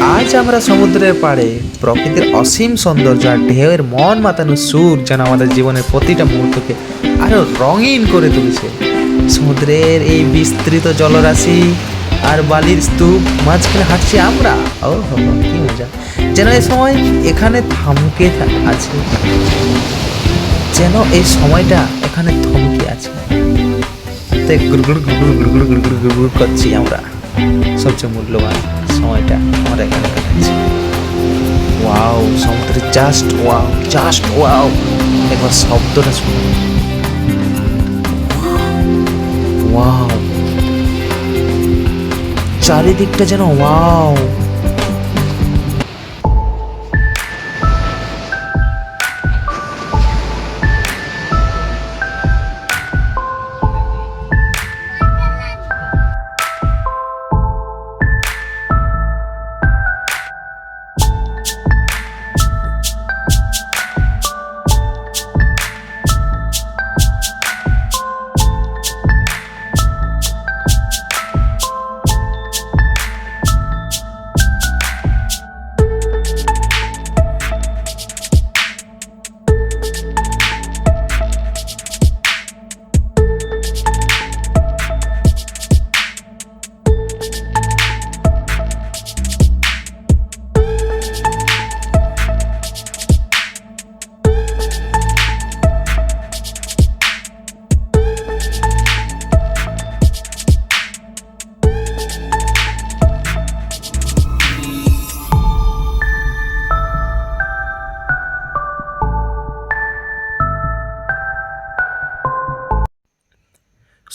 আজ আমরা সমুদ্রের পাড়ে প্রকৃতির অসীম সৌন্দর্য আর ঢেউয়ের মন মাতানো সুর যেন আমাদের জীবনের প্রতিটা মুহূর্তকে আরও রঙিন করে তুলেছে। সমুদ্রের এই বিস্তৃত জলরাশি আর বালির স্তূপ, মাঝখানে হাঁটছি আমরা। ও কি মজা। যেন এ সময় এখানে থামকে আছে। যেন এই সময়টা এখানে থমকে আছে। তাই গুড়গুড় গুড়গুড় গুড়গুড় গুড়গুড় গুড়গুড় করছি আমরা। সবচেয়ে মূল্যবান। সময়টা আমরা এখানে কাটাচ্ছি। ওয়াও সমুদ্রে জাস্ট ওয়াও জাস্ট ওয়াও একবার শব্দটা শুনুন। ওয়াও চারিদিকটা যেন ওয়াও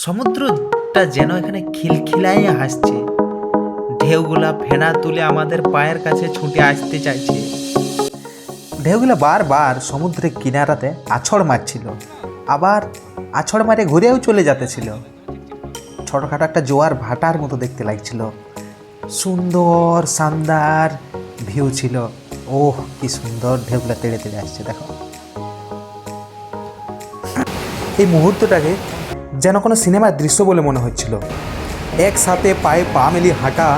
সমুদ্রটা যেন এখানে খিলখিলাই হাসছে। ঢেউগুলা ফেনা তুলে আমাদের পায়ের কাছে ছুটে আসতে চাইছে। ঢেউগুলা বারবার সমুদ্রের কিনারাতে আছড় মারছিল। আবার আছড় মারে ঘুরেও চলে যেতেছিল ছোটখাটো একটা জোয়ার ভাটার মতো দেখতে লাগছিল। সুন্দর শানদার ভিউ ছিল। ওহ, কি সুন্দর ঢেউগুলা তেড়ে তেড়ে আসছে, দেখো। এই মুহূর্তটাকে যেন কোনো সিনেমার দৃশ্য বলে মনে হচ্ছিল একসাথে পায়ে পা মিলিয়ে হাঁটা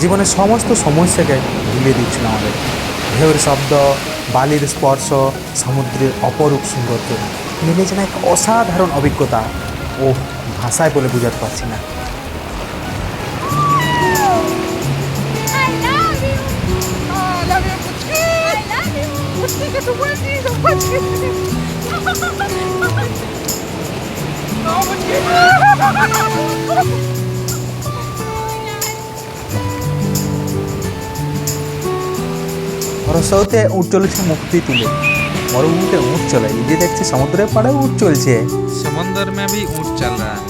জীবনের সমস্ত সমস্যাকে ভুলিয়ে দিচ্ছিল আমাদের ঢেউয়ের শব্দ বালির স্পর্শ সমুদ্রের অপরূপ সৌন্দর্য মিলে যেন এক অসাধারণ অভিজ্ঞতা ও ভাষায় বলে বোঝাতে পারছি না I love you. খরস্রোতে উঠ চলেছে মুক্তি তুলে মরুভূমিতে উঠ চলে এই যে দেখছি সমুদ্রের পাড়ে উঠ চলছে समंदर में भी ऊंट चल रहा है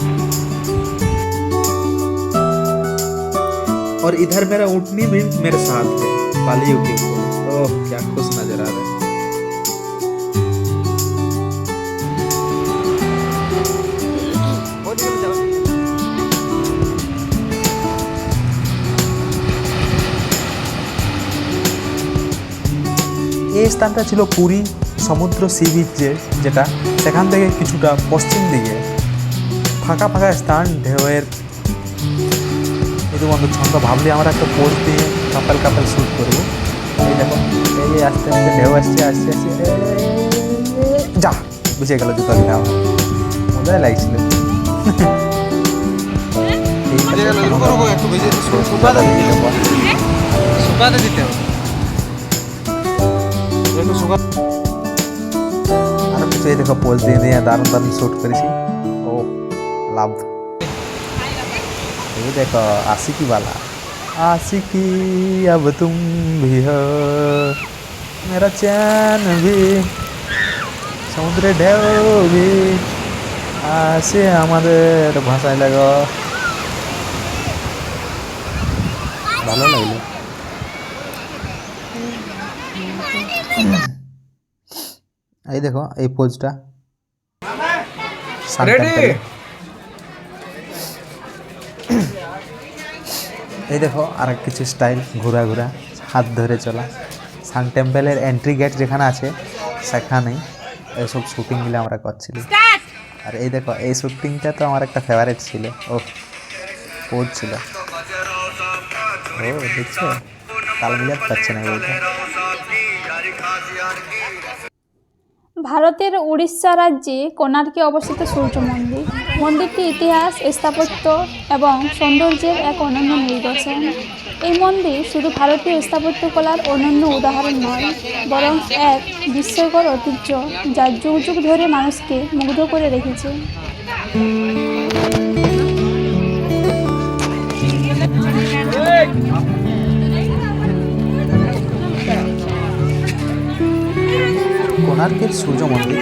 और इधर मेरा ऊँटनी भी मेरे साथ है बालियों के ऊपर ओह क्या खुश नजर आ रहा है এই স্থানটা ছিল পুরী সমুদ্র সি বিচ যেটা সেখান থেকে কিছুটা পশ্চিম দিকে ফাঁকা ফাঁকা স্থান, ঢেউয়ের শুধুমাত্র ছন্দ। ভাবলে আমরা একটা পোজ দিয়ে কাপাল কাপাল শ্যুট করব। এই দেখো, এই আস্তে আস্তে ঢেউ আসছে আসছে আসছে। যা, বুঝে গেল জুতো কিনা মজাই লাগছিল। এই বুঝে গেল, রুকো, রুকো, একটু বুঝে শু- শুকাতে দিতে হবে। শুকাতে দিতে হবে একটু শুকা আর কিছু এই দেখো পোজ দিয়ে দিয়ে দারুণ দারুণ শ্যুট করেছি ও লাভ ये देखो आशिकी वाला आशिकी अब तुम भी हो मेरा चैन भी সমুদ্রে ঢেউ भी আসে আমাদের ভাষায় লাগ ভালো লাগল। এই দেখো এই পোজটা? এই দেখো আর কিছু স্টাইল ঘোরা ঘোরা হাত ধরে চলা। সান টেম্পলের এন্ট্রি গেট যেখানে আছে সেখানেই এসব শুটিংগুলো আমরা করছিলি আর এই দেখো, এই শুটিংটা তো আমার একটা ফেভারিট ছিল। ও পোজ ছিল। ও দেখছ? তাল মিলাতে পারছে না বলতে ভারতের উড়িষ্যা রাজ্যে কোণার্কে অবস্থিত সূর্য মন্দির। মন্দিরটি ইতিহাস, স্থাপত্য এবং সৌন্দর্যের এক অনন্য নিদর্শন। এই মন্দির শুধু ভারতীয় স্থাপত্যকলার অনন্য উদাহরণ নয়, বরং এক বিস্ময়কর ঐতিহ্য যা যুগ যুগ ধরে মানুষকে মুগ্ধ করে রেখেছে। কোণার্কের সূর্য মন্দির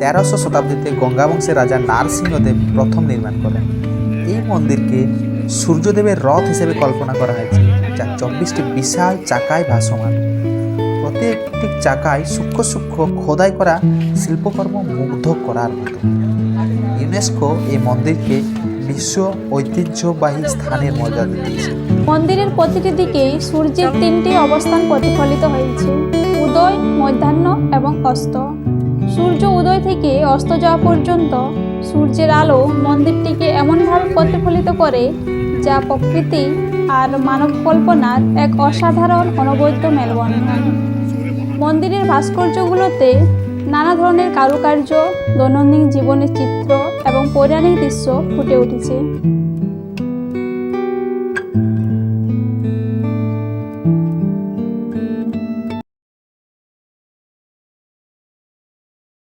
তেরোশো শতাব্দীতে গঙ্গা বংশের রাজা নারসিংহদেব প্রথম নির্মাণ করেন। এই মন্দিরকে সূর্যদেবের রথ হিসেবে কল্পনা করা হয়েছে। চব্বিশটি বিশাল চাকায় ভাসমান। প্রত্যেকটি চাকায় সূক্ষ্ম সূক্ষ্ম খোদাই করা শিল্পকর্ম মুগ্ধ করার মতো। ইউনেস্কো এই মন্দিরকে বিশ্ব ঐতিহ্যবাহী স্থানের মর্যাদা দিয়েছে। মন্দিরের প্রতিটি দিকেই সূর্যের তিনটি অবস্থান প্রতিফলিত হয়েছে, উদয়, মধ্যাহ্ন এবং অস্ত। সূর্য উদয় থেকে অস্ত যাওয়া পর্যন্ত সূর্যের আলো মন্দিরটিকে এমনভাবে প্রতিফলিত করে যা প্রকৃতি আর মানব কল্পনার এক অসাধারণ অনবদ্য মেলবন্ধন। মন্দিরের ভাস্কর্যগুলোতে নানা ধরনের কারুকার্য, দৈনন্দিন জীবনের চিত্র এবং পৌরাণিক দৃশ্য ফুটে উঠেছে।